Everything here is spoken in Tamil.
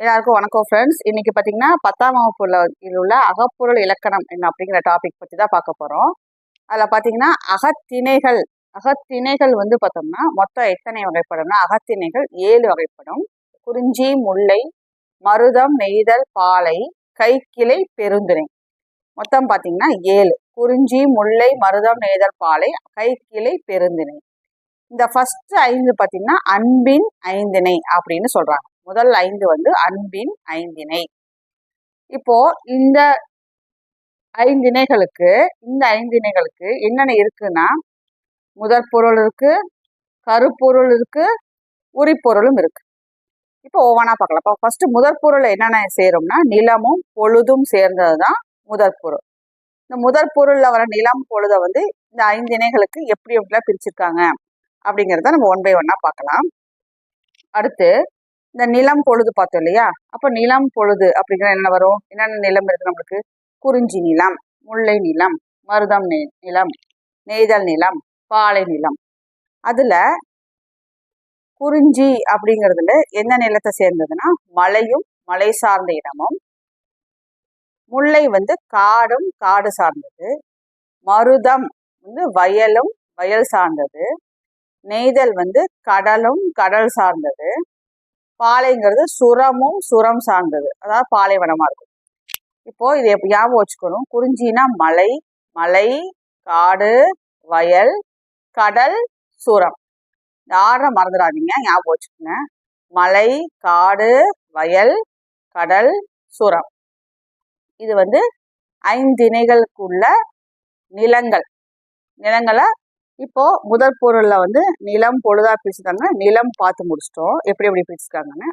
எல்லாருக்கும் வணக்கம் ஃப்ரெண்ட்ஸ் இன்னைக்கு பார்த்தீங்கன்னா பத்தாம் வகுப்புல உள்ள அகப்பொருள் இலக்கணம் என்ன அப்படிங்கிற டாபிக் பற்றி தான் பார்க்க போகிறோம் அதில் பார்த்தீங்கன்னா அகத்திணைகள் அகத்திணைகள் வந்து பார்த்தோம்னா மொத்தம் எத்தனை வகைப்படும்னா அகத்திணைகள் ஏழு வகைப்படும். குறிஞ்சி முல்லை மருதம் நெய்தல் பாலை கைக்கிளை பெருந்திணை. மொத்தம் பார்த்தீங்கன்னா ஏழு. குறிஞ்சி முல்லை மருதம் நெய்தல் பாலை கைக்கிளை பெருந்திணை. இந்த ஃபர்ஸ்ட் ஐந்து பார்த்தீங்கன்னா அன்பின் ஐந்திணை அப்படின்னு சொல்கிறாங்க முதல் ஐந்து வந்து அன்பின் ஐந்திணை. இப்போ இந்த ஐந்திணைகளுக்கு இந்த ஐந்திணைகளுக்கு என்னென்ன இருக்குன்னா முதற் பொருள் இருக்கு கருப்பொருள் இருக்கு உரிப்பொருளும் இருக்கு. இப்போ ஒவ்வொன்றா பார்க்கலாம். இப்போ ஃபர்ஸ்ட் முதற் பொருள் என்னென்ன சேரும்னா நிலமும் பொழுதும் சேர்ந்தது தான் முதற் பொருள். இந்த முதற் பொருளில் வர நிலம் பொழுத வந்து இந்த ஐந்து இணைகளுக்கு எப்படி எப்படிலாம் பிரிச்சிருக்காங்க அப்படிங்கிறத நம்ம ஒன் பை ஒன்னா பார்க்கலாம். அடுத்து இந்த நிலம் பொழுது பார்த்தோம் இல்லையா? அப்ப நிலம் பொழுது அப்படிங்கிற என்ன வரும்? என்னென்ன நிலம் இருக்கு நம்மளுக்கு? குறிஞ்சி நிலம் முல்லை நிலம் மருதம் நெ- நிலம் நெய்தல் நிலம் பாலை நிலம். அதுல குறிஞ்சி அப்படிங்கிறதுல என்ன நிலத்தை சேர்ந்ததுன்னா மலையும் மலை சார்ந்த இடமும் முல்லை வந்து காடும் காடு சார்ந்தது மருதம் வந்து வயலும் வயல் சார்ந்தது நெய்தல் வந்து கடலும் கடல் சார்ந்தது பாலைங்கிறது சுரமும் சுரம் சார்ந்தது. அதாவது பாலைவனமா இருக்கும். இப்போ இதை ஞாபகம் வச்சுக்கணும். குறிஞ்சினா மலை மலை காடு வயல் கடல் சுரம். யாரை மறந்துடாதீங்க ஞாபகம் வச்சுக்கோங்க. மலை காடு வயல் கடல் சுரம். இது வந்து ஐந்திணைகளுக்குள்ள நிலங்கள். நிலங்களை இப்போ முதற் பொருள்ல வந்து நிலம் பொழுதா பிரிச்சுட்டாங்க நிலம் பார்த்து முடிச்சிட்டோம். எப்படி எப்படி பிரிச்சுருக்காங்கன்னு